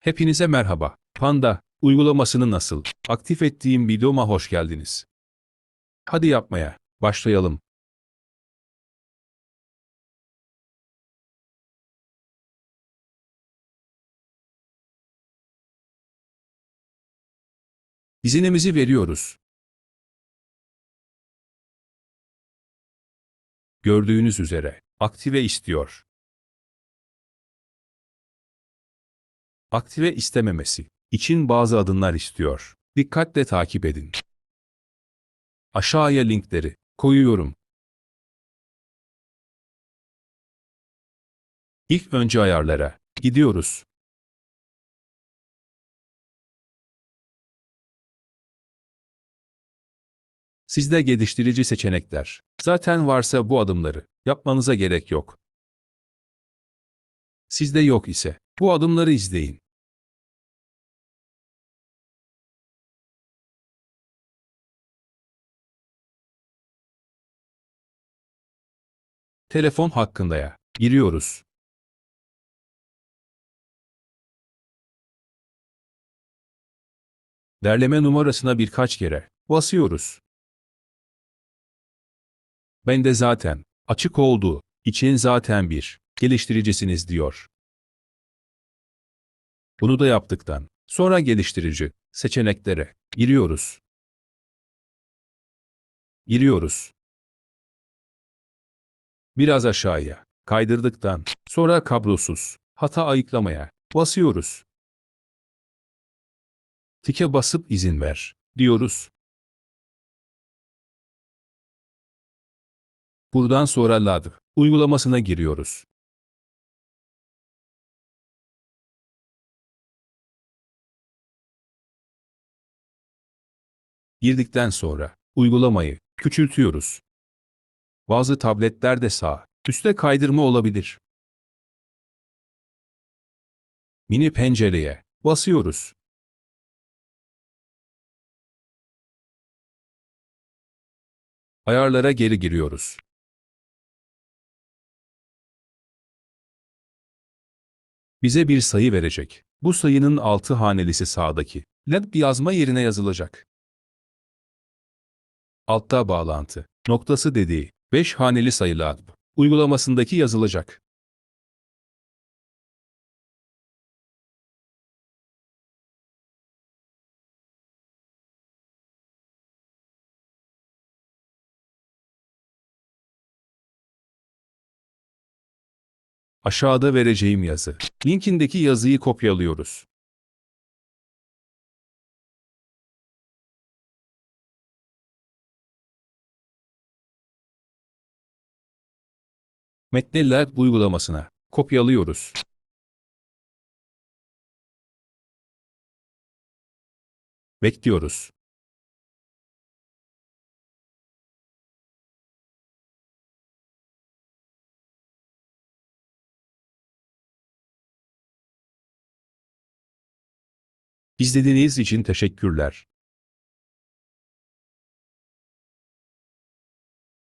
Hepinize merhaba. Panda uygulamasını nasıl aktif ettiğim videoma hoş geldiniz. Hadi yapmaya başlayalım. İzinimizi veriyoruz. Gördüğünüz üzere aktive istiyor. Aktive istememesi için bazı adımlar istiyor. Dikkatle takip edin. Aşağıya linkleri koyuyorum. İlk önce ayarlara gidiyoruz. Sizde geliştirici seçenekler. Zaten varsa bu adımları yapmanıza gerek yok. Sizde yok ise bu adımları izleyin. Telefon hakkındaya giriyoruz. Derleme numarasına birkaç kere basıyoruz. Ben de zaten açık olduğu için zaten bir geliştiricisiniz diyor. Bunu da yaptıktan sonra geliştirici seçeneklere giriyoruz. Giriyoruz. Biraz aşağıya kaydırdıktan sonra kablosuz hata ayıklamaya basıyoruz. Tike basıp izin ver diyoruz. Buradan sonra LAD uygulamasına giriyoruz. Girdikten sonra uygulamayı küçültüyoruz. Bazı tabletlerde sağ üstte kaydırma olabilir. Mini pencereye basıyoruz. Ayarlara geri giriyoruz. Bize bir sayı verecek. Bu sayının altı hanelisi sağdaki LED yazma yerine yazılacak. Altta bağlantı noktası dediği 5 haneli sayılar uygulamasındaki yazılacak. Aşağıda vereceğim yazı. Linkindeki yazıyı kopyalıyoruz. Metni LED uygulamasına kopyalıyoruz. Bekliyoruz. İzlediğiniz için teşekkürler.